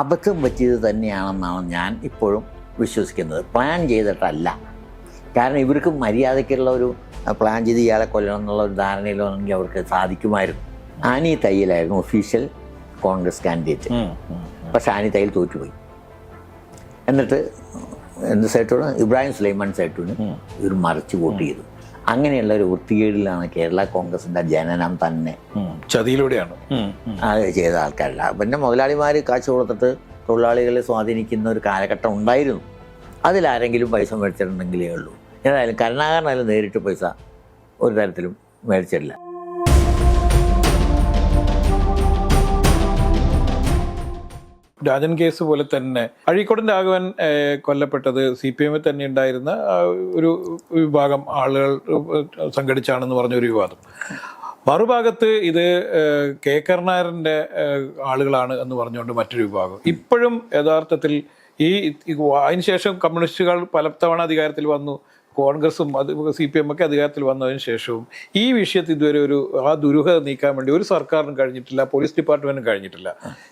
അബദ്ധം പറ്റിയത് തന്നെയാണെന്നാണ് ഞാൻ ഇപ്പോഴും വിശ്വസിക്കുന്നത്. പ്ലാൻ ചെയ്തിട്ടല്ല. കാരണം ഇവർക്ക് മര്യാദയ്ക്കുള്ള ഒരു പ്ലാൻ ചെയ്ത് ഇയാളെ കൊല്ലണം എന്നുള്ള ഒരു ധാരണയിലാണെങ്കിൽ അവർക്ക് സാധിക്കുമായിരുന്നു. ആനി തയ്യലായിരുന്നു ഒഫീഷ്യൽ കോൺഗ്രസ് കാൻഡിഡേറ്റ് പക്ഷെ ആനി തയ്യൽ തോറ്റുപോയി. എന്നിട്ട് എന്ത് സൈറ്റോട് ഇബ്രാഹിം സുലൈമാൻ സൈറ്റൂന് ഇവർ മറിച്ച് വോട്ട് ചെയ്തു. അങ്ങനെയുള്ള ഒരു വൃത്തികേടിലാണ് കേരള കോൺഗ്രസിന്റെ ജനനം തന്നെ ചതിയിലൂടെയാണ്. അത് ചെയ്ത ആൾക്കാരല്ല. പിന്നെ മുതലാളിമാർ കാശ് കൊടുത്തിട്ട് തൊഴിലാളികളെ സ്വാധീനിക്കുന്ന ഒരു കാലഘട്ടം ഉണ്ടായിരുന്നു. അതിലാരെങ്കിലും പൈസ മേടിച്ചിട്ടുണ്ടെങ്കിലേ ഉള്ളൂ. ഏതായാലും കരുണാകരനായാലും നേരിട്ട് പൈസ ഒരു തരത്തിലും മേടിച്ചിട്ടില്ല. രാജൻ കേസ് പോലെ തന്നെ അഴീക്കോടൻ രാഘവൻ കൊല്ലപ്പെട്ടത് സി പി എമ്മിൽ തന്നെ ഉണ്ടായിരുന്ന ഒരു വിഭാഗം ആളുകൾ സംഘടിച്ചാണെന്ന് പറഞ്ഞ ഒരു വിവാദം. മറുഭാഗത്ത് ഇത് കെ കരുണാരന്റെ ആളുകളാണ് എന്ന് പറഞ്ഞുകൊണ്ട് മറ്റൊരു വിഭാഗം. ഇപ്പോഴും യഥാർത്ഥത്തിൽ ഈ അതിനുശേഷം കമ്മ്യൂണിസ്റ്റുകൾ പലതവണ അധികാരത്തിൽ വന്നു. കോൺഗ്രസും അത് സി പി എം ഒക്കെ അധികാരത്തിൽ വന്നതിന് ശേഷവും ഈ വിഷയത്തിൽ ഇതുവരെ ഒരു ആ ദുരൂഹത നീക്കാൻ വേണ്ടി ഒരു സർക്കാരിനും കഴിഞ്ഞിട്ടില്ല പോലീസ് ഡിപ്പാർട്ട്മെന്റിനും കഴിഞ്ഞിട്ടില്ല.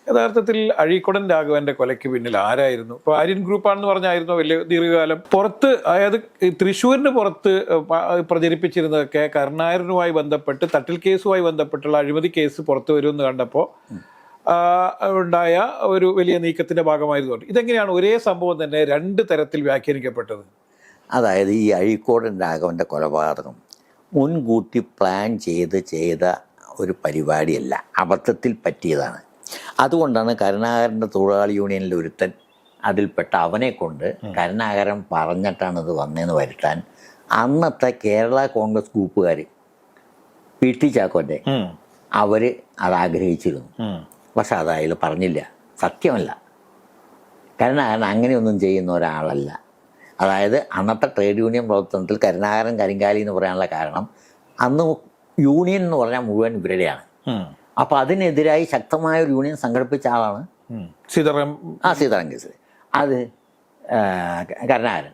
യഥാർത്ഥത്തിൽ അഴീക്കുടൻ രാഘവന്റെ കൊലയ്ക്ക് പിന്നിൽ ആരായിരുന്നു? ഇപ്പോൾ ആര്യൻ ഗ്രൂപ്പാണെന്ന് പറഞ്ഞായിരുന്നു വലിയ ദീർഘകാലം? പുറത്ത് അതായത് തൃശ്ശൂരിന് പുറത്ത് പ്രചരിപ്പിച്ചിരുന്നതൊക്കെ കരുണാകരനുമായി ബന്ധപ്പെട്ട് തട്ടിൽ കേസുമായി ബന്ധപ്പെട്ടുള്ള അഴിമതി കേസ് പുറത്തു വരുമെന്ന് കണ്ടപ്പോൾ ഉണ്ടായ ഒരു വലിയ നീക്കത്തിന്റെ ഭാഗമായതുകൊണ്ട് ഇതെങ്ങനെയാണ് ഒരേ സംഭവം തന്നെ രണ്ട് തരത്തിൽ വ്യാഖ്യാനിക്കപ്പെട്ടത്? അതായത് ഈ അഴീക്കോടൻ രാഘവന്റെ കൊലപാതകം മുൻകൂട്ടി പ്ലാൻ ചെയ്ത് ചെയ്ത ഒരു പരിപാടിയല്ല അബദ്ധത്തിൽ പറ്റിയതാണ്. അതുകൊണ്ടാണ് കരുണാകരന്റെ തൊഴിലാളി യൂണിയനിൽ ഒരുത്തൻ അതിൽപ്പെട്ട അവനെ കൊണ്ട് കരുണാകരൻ പറഞ്ഞിട്ടാണ് ഇത് വന്നതെന്ന് വരുത്താൻ അന്നത്തെ കേരള കോൺഗ്രസ് ഗ്രൂപ്പുകാർ പി ടി ചാക്കോന്റെ അവർ അത് ആഗ്രഹിച്ചിരുന്നു പക്ഷെ അതായത് പറഞ്ഞില്ല. സത്യമല്ല. കരുണാകരൻ അങ്ങനെയൊന്നും ചെയ്യുന്ന ഒരാളല്ല. അതായത് അന്നത്തെ ട്രേഡ് യൂണിയൻ പ്രവർത്തനത്തിൽ കരുണാകരൻ കരിങ്കാലി എന്ന് പറയാനുള്ള കാരണം അന്ന് യൂണിയൻ എന്ന് പറഞ്ഞാൽ മുഴുവൻ ഇവരുടെയാണ്. അപ്പോൾ അതിനെതിരായി ശക്തമായ ഒരു യൂണിയൻ സംഘടിപ്പിച്ച ആളാണ് സീതാറാം ആ സീതാറാം കേസരി അത് കരുണാകരൻ.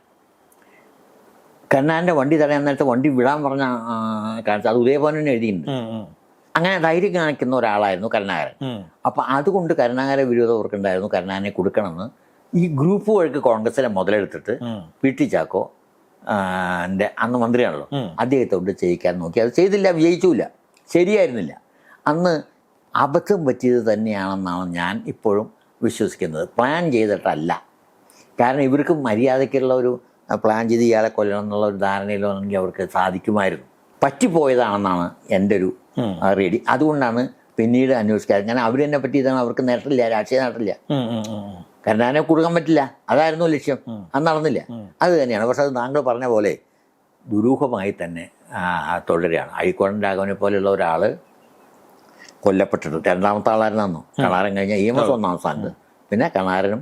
കരുണാകരന്റെ വണ്ടി തടയാൻ നേരത്തെ വണ്ടി വിടാൻ പറഞ്ഞ കാരണം അത് ഉദയഭവനെ എഴുതിയിട്ടുണ്ട്. അങ്ങനെ ധൈര്യം കാണിക്കുന്ന ഒരാളായിരുന്നു കരുണാകരൻ. അപ്പം അതുകൊണ്ട് കരുണാകര വിരോധം അവർക്കുണ്ടായിരുന്നു കരുണാകരനെ കൊടുക്കണമെന്ന് ഈ ഗ്രൂപ്പ് വഴിക്ക് കോൺഗ്രസിനെ മുതലെടുത്തിട്ട് പി ടി ചാക്കോ എന്റെ അന്ന് മന്ത്രിയാണല്ലോ. അദ്ദേഹത്തെ കൊണ്ട് ചെയ്യിക്കാൻ നോക്കി. അത് ചെയ്തില്ല വിജയിച്ചില്ല. ശരിയായിരുന്നില്ല. അന്ന് അബദ്ധം പറ്റിയത് തന്നെയാണെന്നാണ് ഞാൻ ഇപ്പോഴും വിശ്വസിക്കുന്നത്. പ്ലാൻ ചെയ്തിട്ടല്ല. കാരണം ഇവർക്ക് മര്യാദയ്ക്കുള്ള ഒരു പ്ലാൻ ചെയ്ത് ഇയാളെ കൊല്ലണം എന്നുള്ള ഒരു ധാരണയിലാണെങ്കിൽ അവർക്ക് സാധിക്കുമായിരുന്നു. പറ്റിപ്പോയതാണെന്നാണ് എന്റെ ഒരു റെഡി അതുകൊണ്ടാണ് പിന്നീട് അന്വേഷിക്കാറ്. കാരണം അവരെന്നെ പറ്റി പറ്റിയതാണ്. അവർക്ക് നേട്ടമില്ല രാഷ്ട്രീയ നേട്ടമില്ല കാരണം അതിനെ കൊടുക്കാൻ പറ്റില്ല. അതായിരുന്നു ലക്ഷ്യം. അത് നടന്നില്ല. അത് തന്നെയാണ്. പക്ഷെ അത് താങ്കൾ പറഞ്ഞ പോലെ ദുരൂഹമായി തന്നെ തുടരുകയാണ്. അഴിക്കോടൻ രാഘവനെ പോലെയുള്ള ഒരാൾ കൊല്ലപ്പെട്ടിട്ട് രണ്ടാമത്തെ ആളായിരുന്നു കണാരൻ കഴിഞ്ഞ ഈ എം എസ് ഒന്നാം സ്ഥാനത്ത്. പിന്നെ കണാരനും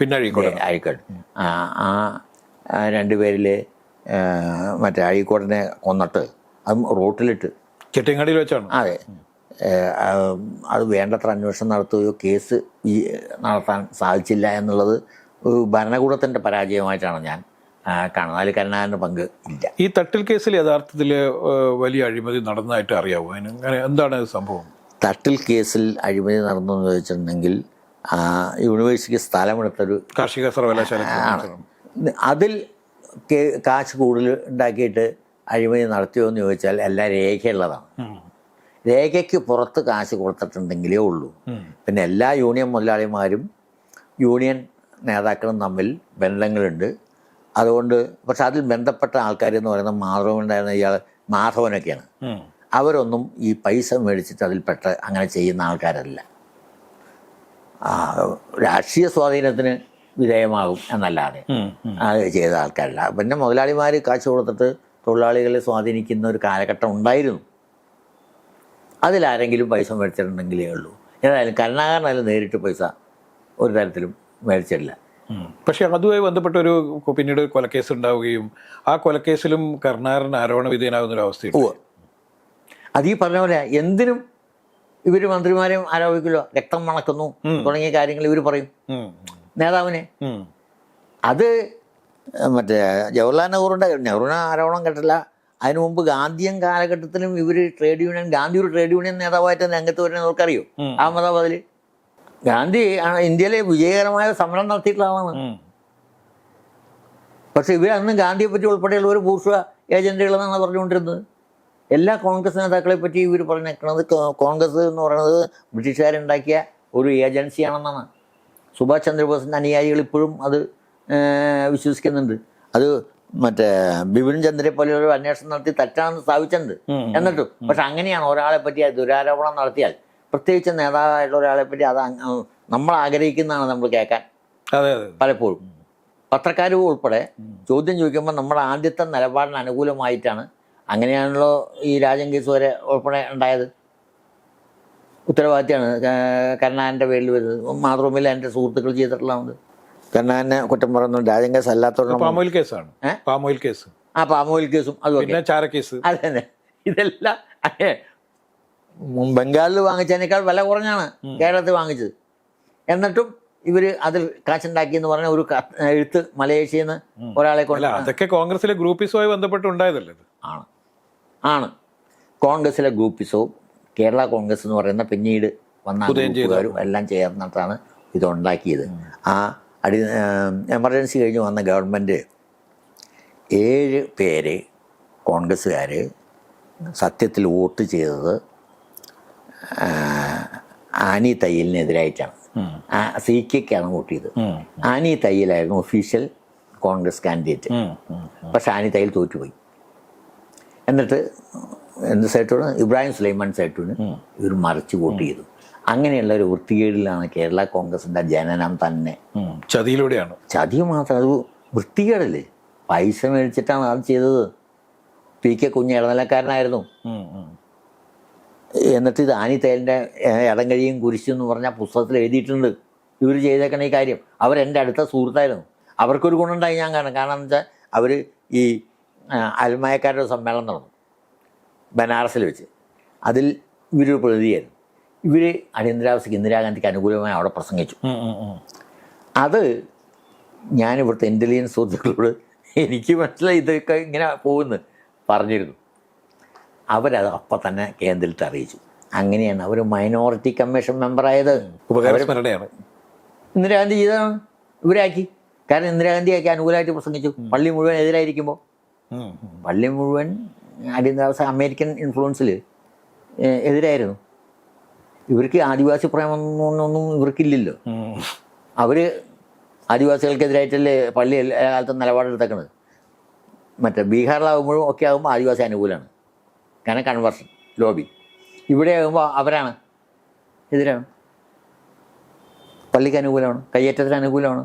പിന്നെ അഴീക്കോട് ആ ആ രണ്ടു രണ്ടുപേരിൽ മറ്റേ അഴീക്കോടനെ കൊന്നിട്ട് അതും റോട്ടിലിട്ട്. ചെട്ടിങ്ങടിയിൽ വെച്ചാണ്. അതെ. അത് വേണ്ടത്ര അന്വേഷണം നടത്തുകയോ കേസ് നടത്താൻ സാധിച്ചില്ല എന്നുള്ളത് ഒരു ഭരണകൂടത്തിന്റെ പരാജയമായിട്ടാണ് ഞാൻ കാണുന്നത്. അതിൽ കരുണാകരന്റെ പങ്ക് ഇല്ല. ഈ തട്ടിൽ കേസിൽ യഥാർത്ഥത്തിൽ വലിയ അഴിമതി നടന്നതായിട്ട് അറിയാവോ? അതിന് അങ്ങനെ എന്താണ് സംഭവം? തട്ടിൽ കേസിൽ അഴിമതി നടന്നു എന്ന് ചോദിച്ചിട്ടുണ്ടെങ്കിൽ യൂണിവേഴ്സിറ്റിക്ക് സ്ഥലമെടുത്തൊരു കാർഷിക സർവകലാശാല അതിൽ കാശ് കൂടുതൽ ഉണ്ടാക്കിയിട്ട് അഴിമതി നടത്തിയോ എന്ന് ചോദിച്ചാൽ എല്ലാം രേഖയുള്ളതാണ്. രേഖയ്ക്ക് പുറത്ത് കാശ് കൊടുത്തിട്ടുണ്ടെങ്കിലേ ഉള്ളൂ. പിന്നെ എല്ലാ യൂണിയൻ മുതലാളിമാരും യൂണിയൻ നേതാക്കളും തമ്മിൽ ബന്ധങ്ങളുണ്ട്. അതുകൊണ്ട് പക്ഷെ അതിൽ ബന്ധപ്പെട്ട ആൾക്കാർ എന്ന് പറയുന്നത് മാധവൻ ഉണ്ടായിരുന്ന ഇയാൾ മാധവനൊക്കെയാണ്. അവരൊന്നും ഈ പൈസ മേടിച്ചിട്ട് പെട്ട അങ്ങനെ ചെയ്യുന്ന ആൾക്കാരല്ല. രാഷ്ട്രീയ സ്വാധീനത്തിന് വിധേയമാകും എന്നല്ലാതെ. അത് ചെയ്ത ആൾക്കാരല്ല. പിന്നെ മുതലാളിമാർ കാശ് കൊടുത്തിട്ട് തൊഴിലാളികളെ സ്വാധീനിക്കുന്ന ഒരു കാലഘട്ടം ഉണ്ടായിരുന്നു. അതിലാരെങ്കിലും പൈസ മേടിച്ചിട്ടുണ്ടെങ്കിലേ ഉള്ളൂ. ഏതായാലും കരുണാകരനായാലും നേരിട്ട് പൈസ ഒരു തരത്തിലും മേടിച്ചിട്ടില്ല. പക്ഷെ അതുമായി ബന്ധപ്പെട്ട ഒരു പിന്നീട് കൊലക്കേസ് ഉണ്ടാവുകയും ആ കൊലക്കേസിലും കരുണാകരൻ ആരോപണ വിധേയനാകുന്ന ഒരു അവസ്ഥയുണ്ട്. അത് ഈ പറഞ്ഞ പോലെ എന്തിനും ഇവർ മന്ത്രിമാരെയും ആരോപിക്കുമല്ലോ. രക്തം മണക്കുന്നു തുടങ്ങിയ കാര്യങ്ങൾ ഇവർ പറയും. നേതാവിനെ. അത് മറ്റേ ജവഹർലാൽ നെഹ്റുവിന്റെ നെഹ്റുവിനെ ആരോപണം കേട്ടില്ല. അതിനു മുമ്പ് ഗാന്ധിയൻ കാലഘട്ടത്തിലും ഇവർ ട്രേഡ് യൂണിയൻ ഗാന്ധി ഒരു ട്രേഡ് യൂണിയൻ നേതാവായിട്ട് രംഗത്ത് വരുന്നത് നമുക്കറിയോ ഉം. അഹമ്മദാബാദിൽ ഗാന്ധി ഇന്ത്യയിലെ വിജയകരമായ സമരം നടത്തിയിട്ടുള്ള ആളാണ്. പക്ഷെ ഇവരന്ന് ഗാന്ധിയെ പറ്റി ഉൾപ്പെടെയുള്ള ഒരു ബൂർഷ ഏജന്റുകളെന്നാണ് പറഞ്ഞുകൊണ്ടിരുന്നത്. എല്ലാ കോൺഗ്രസ് നേതാക്കളെ പറ്റി ഇവർ പറഞ്ഞേക്കുന്നത് കോൺഗ്രസ് എന്ന് പറയുന്നത് ബ്രിട്ടീഷുകാരുണ്ടാക്കിയ ഒരു ഏജൻസിയാണെന്നാണ്. സുഭാഷ് ചന്ദ്രബോസിന്റെ അനുയായികൾ ഇപ്പോഴും അത് വിശ്വസിക്കുന്നുണ്ട്. അത് മറ്റേ ബിപിൻ ചന്ദ്രയെ പോലെ ഒരു അന്വേഷണം നടത്തി തെറ്റാണെന്ന് സ്ഥാപിച്ചിട്ടുണ്ട്. എന്നിട്ട്. പക്ഷെ അങ്ങനെയാണ് ഒരാളെ പറ്റി ആ ദുരാരോപണം നടത്തിയാൽ പ്രത്യേകിച്ച് നേതാവായിട്ടുള്ള ഒരാളെ പറ്റി അത് നമ്മൾ ആഗ്രഹിക്കുന്നതാണ് നമ്മൾ കേൾക്കാൻ. പലപ്പോഴും. പത്രക്കാരും ഉൾപ്പെടെ ചോദ്യം ചോദിക്കുമ്പോൾ നമ്മുടെ ആദ്യത്തെ നിലപാടിന് അനുകൂലമായിട്ടാണ് അങ്ങനെയാണല്ലോ ഈ രാജൻ കേസ് വരെ ഉൾപ്പെടെ ഉണ്ടായത്. ഉത്തരവാദിത്തമാണ് കരുണാകരന്റെ പേരിൽ വരുന്നത്. മാതൃഭൂമിയിൽ എന്റെ സുഹൃത്തുക്കൾ ചെയ്തിട്ടുള്ളതുണ്ട് കരുണാകരനെ കുറ്റം പറഞ്ഞു രാജൻ കേസ് അല്ലാത്തോളം പാമോയിൽ കേസാണ്? Palm oil case. ആ പാമോയിൽ കേസും അത് പിന്നെ ചാര കേസ്. ഇതെല്ലാം അതെ. മുൻ ബംഗാളിൽ വാങ്ങിച്ചതിനേക്കാൾ വില കുറഞ്ഞാണ് കേരളത്തിൽ വാങ്ങിച്ചത്. എന്നിട്ടും ഇവർ അതിൽ കാശുണ്ടാക്കി എന്ന് പറഞ്ഞ ഒരു എഴുത്ത് മലേഷ്യയിൽ നിന്ന് ഒരാളെ കൊണ്ട് അതൊക്കെ കോൺഗ്രസിലെ ഗ്രൂപ്പിസുമായി ബന്ധപ്പെട്ട് ഉണ്ടായതല്ലേ ആണ്. ആണ്. കോൺഗ്രസിലെ ഗ്രൂപ്പിസവും കേരള കോൺഗ്രസ് എന്ന് പറയുന്ന പിന്നീട് വന്ന. ഗ്രൂപ്പുകാരും എല്ലാം ചേർന്നിട്ടാണ് ഇതുണ്ടാക്കിയത്. ആ അടി എമർജൻസി കഴിഞ്ഞ് വന്ന ഗവൺമെന്റ് ഏഴ് പേര് കോൺഗ്രസ്സുകാർ സത്യത്തിൽ വോട്ട് ചെയ്തത് ആനി തയ്യലിനെതിരായിട്ടാണ്. സി കെക്കാണ് വോട്ട് ചെയ്തത്. ആനി തയ്യലായിരുന്നു ഒഫീഷ്യൽ കോൺഗ്രസ് കാൻഡിഡേറ്റ്. പക്ഷെ ആനി തയ്യൽ തോറ്റുപോയി. എന്നിട്ട് എന്ത് സൈറ്റോട്? ഇബ്രാഹിം സുലൈമാൻ സൈറ്റൂന് ഇവർ മറിച്ച് വോട്ട് ചെയ്തു. അങ്ങനെയുള്ള ഒരു വൃത്തികേടിലാണ് കേരള കോൺഗ്രസിന്റെ ജനനം തന്നെ. ചതിയിലൂടെയാണ്. ചതി മാത്രം അത് വൃത്തികേടല്ലേ? പൈസ മേടിച്ചിട്ടാണ് അത് ചെയ്തത്. പി കെ കുഞ്ഞ് ഇടനിലക്കാരനായിരുന്നു. എന്നിട്ട് ഇത് ആനി ഇടങ്കഴിയും ഇടം കഴിയും കുരിശു എന്ന് പറഞ്ഞ പുസ്തകത്തിൽ എഴുതിയിട്ടുണ്ട്. ഇവർ ചെയ്തേക്കണ ഈ കാര്യം. അവരെന്റെ അടുത്ത സുഹൃത്തായിരുന്നു. അവർക്കൊരു ഗുണമുണ്ടായി ഞാൻ കാണാം. കാരണം എന്ന് വെച്ചാൽ അവർ ഈ അൽമായക്കാരുടെ സമ്മേളനം നടന്നു. ബനാറസിൽ വെച്ച്. അതിൽ ഇവരൊരു പ്രതിയായിരുന്നു. ഇവർ അടിയന്തരാവസ്ഥയ്ക്ക് ഇന്ദിരാഗാന്ധിക്ക് അനുകൂലമായി അവിടെ പ്രസംഗിച്ചു. അത് ഞാൻ ഇവിടുത്തെ ഇന്റലിജൻസ് സുഹൃത്തുക്കളോട് എനിക്ക് മനസ്സിലായി ഇതൊക്കെ ഇങ്ങനെ പോകുന്നു പറഞ്ഞിരുന്നു. അവരത് അപ്പം തന്നെ കേന്ദ്രത്തിൽ അറിയിച്ചു. അങ്ങനെയാണ് അവർ മൈനോറിറ്റി കമ്മീഷൻ മെമ്പറായത് ഇന്ദിരാഗാന്ധി ചെയ്തതാണ് ഇവരാക്കി. കാരണം ഇന്ദിരാഗാന്ധിയൊക്കെ അനുകൂലമായിട്ട് പ്രസംഗിച്ചു. പള്ളി മുഴുവൻ എതിരായിരിക്കുമ്പോൾ. പള്ളി മുഴുവൻ അടിയന്തരാവസ്ഥ അമേരിക്കൻ ഇൻഫ്ലുവൻസിൽ എതിരായിരുന്നു. ഇവർക്ക് ആദിവാസി പ്രേമൊന്നും ഇവർക്കില്ലല്ലോ. അവർ അവർ ആദിവാസികൾക്കെതിരായിട്ടല്ലേ പള്ളി എല്ലാ കാലത്തും നിലപാടെടുത്തേക്കണത്. മറ്റേ ബീഹാറിലാകുമ്പോഴും ഒക്കെ ആകുമ്പോൾ ആദിവാസി അനുകൂലമാണ് കാരണം കൺവേർഷൻ ലോബി ഇവിടെ ആകുമ്പോൾ അവരാണ്. എതിരാണ് പള്ളിക്ക് അനുകൂലമാണ് കയ്യേറ്റത്തിന് അനുകൂലമാണ്.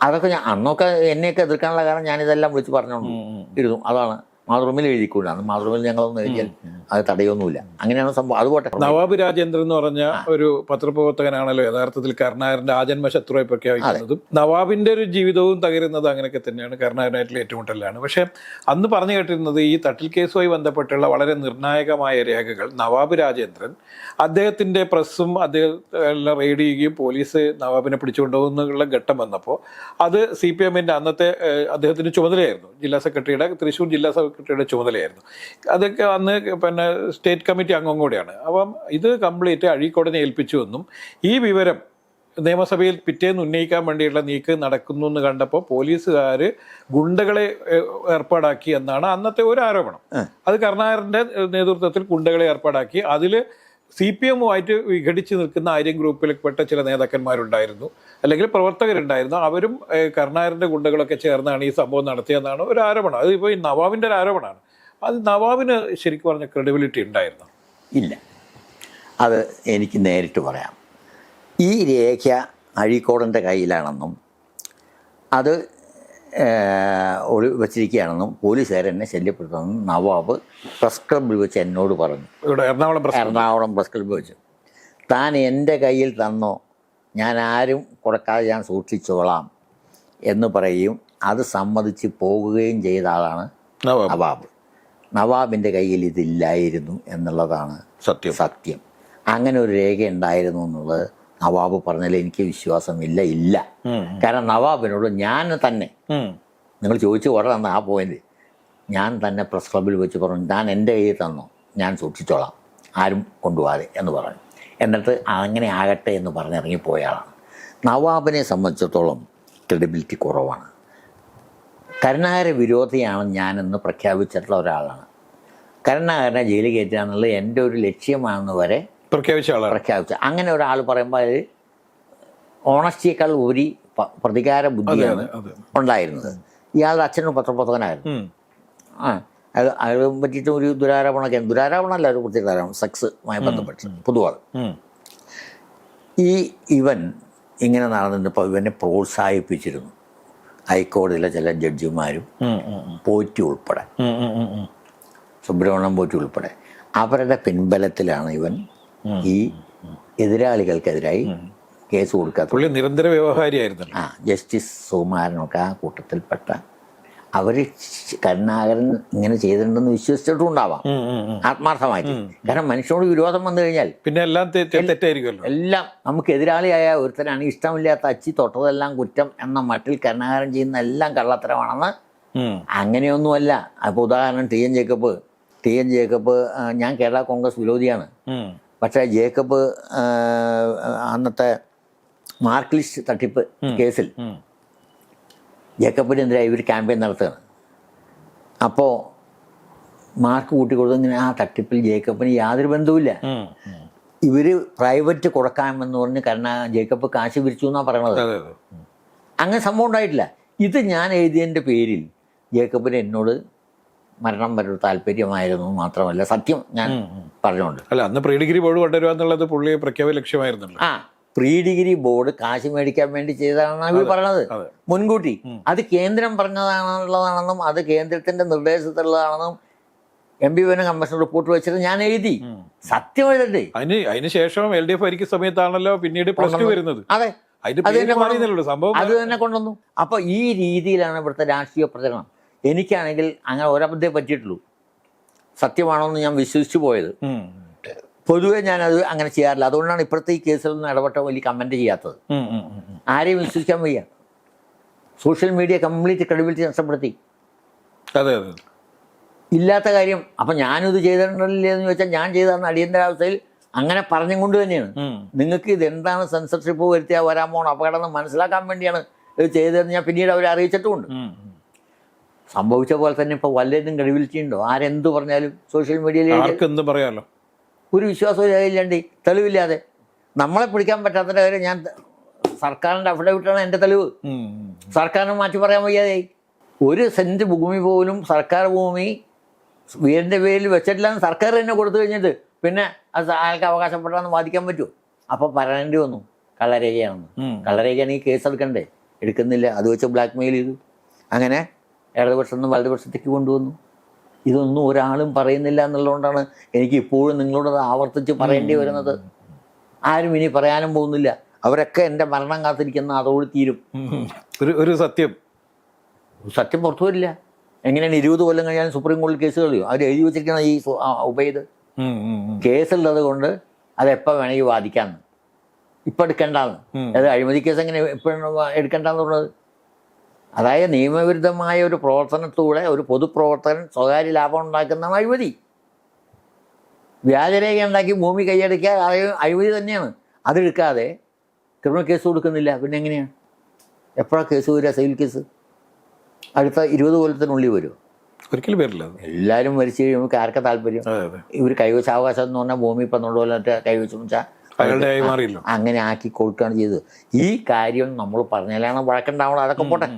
അതൊക്കെ ഞാൻ അന്നൊക്കെ എന്നെയൊക്കെ എതിർക്കാനുള്ള കാരണം ഞാനിതെല്ലാം വിളിച്ച് പറഞ്ഞോണ്ട് ഇരുന്നു. അതാണ്. മാതൃഭൂമിയിൽ എഴുതിക്കൂടാണ് മാതൃഭൂമിയിൽ ഞങ്ങളൊന്നും എഴുതിയാൽ അത് തടയൊന്നുമില്ല. അങ്ങനെയാണ് സംഭവം. അതുപോലെ നവാബ് രാജേന്ദ്രൻ എന്ന് പറഞ്ഞ ഒരു പത്രപ്രവർത്തകനാണല്ലോ യഥാർത്ഥത്തിൽ കർണാകരന്റെ ആജന്മ ശത്രുവായി പ്രഖ്യാപിക്കുന്നതും നവാബിന്റെ ഒരു ജീവിതവും തകരുന്നത് അങ്ങനെയൊക്കെ തന്നെയാണ് കർണാകരനായിട്ടുള്ള ഏറ്റുമുട്ടലാണ് പക്ഷെ അന്ന് പറഞ്ഞു കേട്ടിരുന്നത് ഈ തട്ടിൽ കേസുമായി ബന്ധപ്പെട്ടുള്ള വളരെ നിർണായകമായ രേഖകൾ നവാബ് രാജേന്ദ്രൻ അദ്ദേഹത്തിന്റെ പ്രസ്സും അദ്ദേഹം റെയ്ഡ് ചെയ്യുകയും പോലീസ് നവാബിനെ പിടിച്ചുകൊണ്ടുപോകുന്നുള്ള ഘട്ടം വന്നപ്പോൾ അത് സി പി എമ്മിന്റെ അന്നത്തെ അദ്ദേഹത്തിന്റെ ചുമതലയായിരുന്നു. ജില്ലാ സെക്രട്ടറിയുടെ തൃശൂർ ജില്ലാ സെക്രട്ടറിയുടെ ചുമതലയായിരുന്നു. അതൊക്കെ അന്ന് പിന്നെ സ്റ്റേറ്റ് കമ്മിറ്റി അംഗം കൂടിയാണ്. അപ്പം ഇത് കംപ്ലീറ്റ് അഴീക്കോടിനെ ഏൽപ്പിച്ചു എന്നും ഈ വിവരം നിയമസഭയിൽ പിറ്റേന്ന് ഉന്നയിക്കാൻ വേണ്ടിയുള്ള നീക്കം നടക്കുന്നു എന്ന് കണ്ടപ്പോൾ പോലീസുകാർ ഗുണ്ടകളെ ഏർപ്പാടാക്കി എന്നാണ് അന്നത്തെ ഒരു ആരോപണം. അത് കർണാകരന്റെ നേതൃത്വത്തിൽ ഗുണ്ടകളെ ഏർപ്പാടാക്കി. അതിൽ സി പി എമ്മുമായിട്ട് വിഘടിച്ച് നിൽക്കുന്ന ആര്യൻ ഗ്രൂപ്പിൽപ്പെട്ട ചില നേതാക്കന്മാരുണ്ടായിരുന്നു. അല്ലെങ്കിൽ പ്രവർത്തകരുണ്ടായിരുന്നു. അവരും കരുണാകരന്റെ ഗുണ്ടകളൊക്കെ ചേർന്നാണ് ഈ സംഭവം നടത്തിയതെന്നാണ് ഒരു ആരോപണം. അത് ഇപ്പോൾ ഈ നവാബിന്റെ ഒരു ആരോപണമാണ്. അത് നവാബിന് ശരിക്കും പറഞ്ഞ ക്രെഡിബിലിറ്റി ഉണ്ടായിരുന്നു? ഇല്ല. അത് എനിക്ക് നേരിട്ട് പറയാം. ഈ രേഖ അഴീക്കോടന്റെ കയ്യിലാണെന്നും അത് ഒളി വച്ചിരിക്കുകയാണെന്നും പോലീസുകാർ എന്നെ ശല്യപ്പെടുത്തുമെന്നും നവാബ് പ്രസ് ക്ലബ്ബിൽ വെച്ച് എന്നോട് പറഞ്ഞു. എറണാകുളം എറണാകുളം പ്രസ് ക്ലബിൽ വെച്ച്. താൻ എന്റെ കയ്യിൽ തന്നോ? ഞാൻ ആരും കൊടുക്കാതെ ഞാൻ സൂക്ഷിച്ചോളാം എന്ന് പറയുകയും അത് സമ്മതിച്ച് പോകുകയും ചെയ്ത ആളാണ് നവാബ്. നവാബിന്റെ കയ്യിൽ ഇതില്ലായിരുന്നു എന്നുള്ളതാണ് സത്യം. സത്യം. അങ്ങനെ ഒരു രേഖ ഉണ്ടായിരുന്നു എന്നുള്ളത് നവാബ് പറഞ്ഞാലേ എനിക്ക് വിശ്വാസമില്ല ഇല്ല. കാരണം നവാബിനോട് ഞാൻ തന്നെ നിങ്ങൾ ചോദിച്ചു ഉടനെ ആ പോയിന്റ് ഞാൻ തന്നെ പ്രസ് ക്ലബിൽ വെച്ച് പറഞ്ഞു ഞാൻ എന്റെ കയ്യിൽ തന്നു? ഞാൻ സൂക്ഷിച്ചോളാം. ആരും കൊണ്ടുപോകാതെ എന്ന് പറഞ്ഞു. എന്നിട്ട് അങ്ങനെ ആകട്ടെ എന്ന് പറഞ്ഞ് ഇറങ്ങിപ്പോയ ആളാണ്. നവാബിനെ സംബന്ധിച്ചിടത്തോളം ക്രെഡിബിലിറ്റി കുറവാണ്. കരുണാകര വിരോധിയാണ് ഞാനെന്ന് പ്രഖ്യാപിച്ചിട്ടുള്ള ഒരാളാണ്. കരുണാകരനെ ജയിലിൽ കയറ്റുക എന്നുള്ളത് എന്റെ ഒരു ലക്ഷ്യമാണെന്ന് വരെ പ്രഖ്യാപിച്ച ആളാണ്. പ്രഖ്യാപിച്ച. അങ്ങനെ ഒരാൾ പറയുമ്പോൾ അത് ഓണസ്റ്റിയേക്കാൾ ഉപരി പ- പ്രതികാര ബുദ്ധിയാണ് ഉണ്ടായിരുന്നത്. ഇയാളുടെ അച്ഛനും പത്രപ്രവർത്തകനായിരുന്നു. ആ അത് അയാളെ പറ്റിയിട്ട് ഒരു ദുരാരോപണമൊക്കെ ദുരാരോപണമല്ല ഒരു പ്രത്യേക സെക്സുമായി ബന്ധപ്പെട്ട് പൊതുവാണ്. ഈ ഇവൻ ഇങ്ങനെ നടന്നിട്ടപ്പോൾ ഇവനെ പ്രോത്സാഹിപ്പിച്ചിരുന്നു. ഹൈക്കോടതിയിലെ ചില ജഡ്ജിമാരും. പോറ്റി ഉൾപ്പെടെ. സുബ്രഹ്മണ്യം പോറ്റി ഉൾപ്പെടെ. അവരുടെ പിൻബലത്തിലാണ് ഇവൻ ഈ എതിരാളികൾക്കെതിരായി കേസ് കൊടുക്കാത്ത പുള്ളി നിരന്തര വ്യവഹാരിയായിരുന്നു ആ ജസ്റ്റിസ് സുകുമാരനൊക്കെ ആ കൂട്ടത്തിൽപ്പെട്ട അവർ കരുണാകരൻ ഇങ്ങനെ ചെയ്തിട്ടുണ്ടെന്ന് വിശ്വസിച്ചിട്ടും ഉണ്ടാവാം ഉം, ഉം, ഉം. ആത്മാർത്ഥമായിട്ട്. കാരണം മനുഷ്യനോട് വിരോധം വന്നു കഴിഞ്ഞാൽ പിന്നെ എല്ലാം തെറ്റായിരിക്കുമല്ലോ. എല്ലാം നമുക്ക് എതിരാളിയായ ഒരുത്തരാണ് ഇഷ്ടമില്ലാത്ത അച്ചി തൊട്ടതെല്ലാം കുറ്റം എന്ന മട്ടിൽ കരുണാകരൻ ചെയ്യുന്ന എല്ലാം കള്ളത്തരമാണെന്ന് അങ്ങനെയൊന്നുമല്ല. അപ്പോൾ ഉദാഹരണം T N Jacob. T N Jacob ഞാൻ കേരള കോൺഗ്രസ് വിരോധിയാണ്. പക്ഷേ ജേക്കബ് അന്നത്തെ മാർക്ക് ലിസ്റ്റ് തട്ടിപ്പ് കേസിൽ. ജേക്കബിനെതിരെ ഇവർ ക്യാമ്പയിൻ നടത്തുകയാണ്. അപ്പോൾ മാർക്ക് കൂട്ടി കൊടുത്തിങ്ങനെ ആ തട്ടിപ്പിൽ ജേക്കബിന് യാതൊരു ബന്ധവുമില്ല. ഇവർ പ്രൈവറ്റ് കൊടുക്കാമെന്ന് പറഞ്ഞ് കാരണം ജേക്കബ് കാശ് പിരിച്ചു എന്നാണ് പറയണത്. അങ്ങനെ സംഭവം ഉണ്ടായിട്ടില്ല. ഇത് ഞാൻ എഴുതിയതിന്റെ പേരിൽ ജേക്കബിന് എന്നോട് മരണം വരെ താല്പര്യമായിരുന്നു മാത്രമല്ല. സത്യം ഞാൻ പറഞ്ഞുകൊണ്ട് അല്ല അന്ന് പ്രീ ഡിഗ്രി ബോർഡ് കൊണ്ടുവരിക എന്നുള്ളത് പുള്ളി പ്രഖ്യാപന ലക്ഷ്യമായിരുന്നല്ലോ ആ പ്രീ ഡിഗ്രി ബോർഡ് കാശ് മേടിക്കാൻ വേണ്ടി ചെയ്തതാണെന്നാണ് അവർ പറഞ്ഞത്. മുൻകൂട്ടി. അത് കേന്ദ്രം പറഞ്ഞതാണെന്നുള്ളതാണെന്നും അത് കേന്ദ്രത്തിന്റെ നിർദ്ദേശത്തിലുള്ളതാണെന്നും എം ബി വന കമ്മീഷൻ റിപ്പോർട്ട് വെച്ചിട്ട് ഞാൻ എഴുതി. സത്യം എഴുതണ്ടേ? അതിന് അതിനുശേഷം എൽ ഡി എഫ് ഭരിക്കുന്ന സമയത്താണല്ലോ പിന്നീട് പ്ലസ് ടു വരുന്നത്. അതെ. അത് തന്നെ കൊണ്ടുവന്നു. അപ്പൊ ഈ രീതിയിലാണ് ഇവിടുത്തെ രാഷ്ട്രീയ പ്രചരണം. എനിക്കാണെങ്കിൽ അങ്ങനെ ഒരബദ്ധേ പറ്റിയിട്ടുള്ളൂ. സത്യമാണോ എന്ന് ഞാൻ വിശ്വസിച്ചു പോയത്. പൊതുവെ ഞാനത് അങ്ങനെ ചെയ്യാറില്ല. അതുകൊണ്ടാണ് ഇപ്പോഴത്തെ ഈ കേസിലൊന്നും ഇടപെട്ട വലിയ കമന്റ് ചെയ്യാത്തത്. ആരെയും വിശ്വസിക്കാൻ വയ്യ. സോഷ്യൽ മീഡിയ കംപ്ലീറ്റ് ക്രെഡിബിലിറ്റി നഷ്ടപ്പെടുത്തി. അതെ അതെ. ഇല്ലാത്ത കാര്യം അപ്പം ഞാനിത് ചെയ്തിട്ടുണ്ടല്ലേ എന്ന് ചോദിച്ചാൽ ഞാൻ ചെയ്തതെന്ന് അടിയന്തരാവസ്ഥയിൽ അങ്ങനെ പറഞ്ഞും കൊണ്ട് തന്നെയാണ്. നിങ്ങൾക്ക് ഇത് എന്താണ് സെൻസർഷിപ്പ് വരുത്തിയാൽ വരാൻ പോകണം അപകടം എന്ന് മനസ്സിലാക്കാൻ വേണ്ടിയാണ് ഇത് ചെയ്തതെന്ന് ഞാൻ പിന്നീട് അവരെ അറിയിച്ചിട്ടുമുണ്ട്. സംഭവിച്ച പോലെ തന്നെ ഇപ്പോൾ വല്ലതും ക്രെഡിബിലിറ്റി ഉണ്ടോ ആരെന്ത് പറഞ്ഞാലും സോഷ്യൽ മീഡിയയിൽ ആർക്കെന്ത് പറയാമല്ലോ ഒരു വിശ്വാസവും ഇല്ലാണ്ട് തെളിവില്ലാതെ. നമ്മളെ പിടിക്കാൻ പറ്റാത്ത കാര്യം ഞാൻ സർക്കാരിന്റെ അഫിഡവിറ്റാണ് എന്റെ തെളിവ്. സർക്കാരിനെ മാറ്റി പറയാൻ വയ്യാതെ ഒരു സെന്റ് ഭൂമി പോലും സർക്കാർ ഭൂമി വീടിന്റെ പേരിൽ വെച്ചിട്ടില്ലാന്ന് സർക്കാർ തന്നെ കൊടുത്തു കഴിഞ്ഞിട്ട് പിന്നെ അത് അയാൾക്ക് അവകാശപ്പെട്ടാന്ന് വാദിക്കാൻ പറ്റുമോ? അപ്പോൾ പറയേണ്ടി വന്നു കള്ളരേഖയാണെന്ന്. കള്ളരേഖയാണെങ്കിൽ കേസ് എടുക്കണ്ടേ? എടുക്കുന്നില്ല. അത് വെച്ച് ബ്ലാക്ക് മെയിൽ ചെയ്തു. അങ്ങനെ ഇടതുപക്ഷത്തിൽ നിന്ന് വലതുപക്ഷത്തേക്ക് കൊണ്ടുവന്നു. ഇതൊന്നും ഒരാളും പറയുന്നില്ല എന്നുള്ളതുകൊണ്ടാണ് എനിക്ക് ഇപ്പോഴും നിങ്ങളോട് അത് ആവർത്തിച്ച് പറയേണ്ടി വരുന്നത്. ആരും ഇനി പറയാനും പോകുന്നില്ല. അവരൊക്കെ എന്റെ മരണം കാത്തിരിക്കുന്ന അതോട് തീരും. ഒരു ഒരു സത്യം. സത്യം പുറത്തു വരില്ല. എങ്ങനെയാണ് ഇരുപത് കൊല്ലം കഴിഞ്ഞാൽ സുപ്രീം കോടതി കേസ് കളിയോ? അവർ എഴുതി വെച്ചിരിക്കുന്ന ഈ ഉപയത്. കേസുള്ളത് കൊണ്ട് അത് എപ്പോൾ വേണമെങ്കിൽ വാദിക്കാമെന്ന്. ഇപ്പം എടുക്കേണ്ടാന്ന്. അത് അഴിമതി കേസ് എങ്ങനെ എപ്പോഴാണ് എടുക്കണ്ടെന്ന് പറഞ്ഞത്? അതായത് നിയമവിരുദ്ധമായ ഒരു പ്രവർത്തനത്തിലൂടെ ഒരു പൊതുപ്രവർത്തകൻ സ്വകാര്യ ലാഭം ഉണ്ടാക്കുന്ന അഴിമതി. വ്യാജരേഖ ഉണ്ടാക്കി ഭൂമി കൈയടക്കുക അത് അഴിമതി തന്നെയാണ്. അതെടുക്കാതെ ക്രിമിനൽ കേസ് കൊടുക്കുന്നില്ല. പിന്നെ എങ്ങനെയാണ്? എപ്പോഴാണ് കേസ് വരിക സിവിൽ കേസ്? അടുത്ത ഇരുപത് കൊല്ലത്തിനുള്ളിൽ വരുമോ ഒരിക്കലും വരില്ല. എല്ലാവരും മരിച്ചു കഴിയുമ്പോൾ ആർക്കാ താല്പര്യം? ഇവർ കൈവശാവകാശം എന്ന് പറഞ്ഞാൽ ഭൂമി ഇപ്പം തൊണ്ടുപോലത്തെ കൈവശം വെച്ചാൽ അയാളുടെ ആയി മാറിയല്ലോ. അങ്ങനെ ആക്കി കൊടുക്കുകയാണ് ചെയ്തത്. ഈ കാര്യം നമ്മൾ പറഞ്ഞാലാണ് വഴക്കുണ്ടാവണം അതൊക്കെ പോട്ടെ.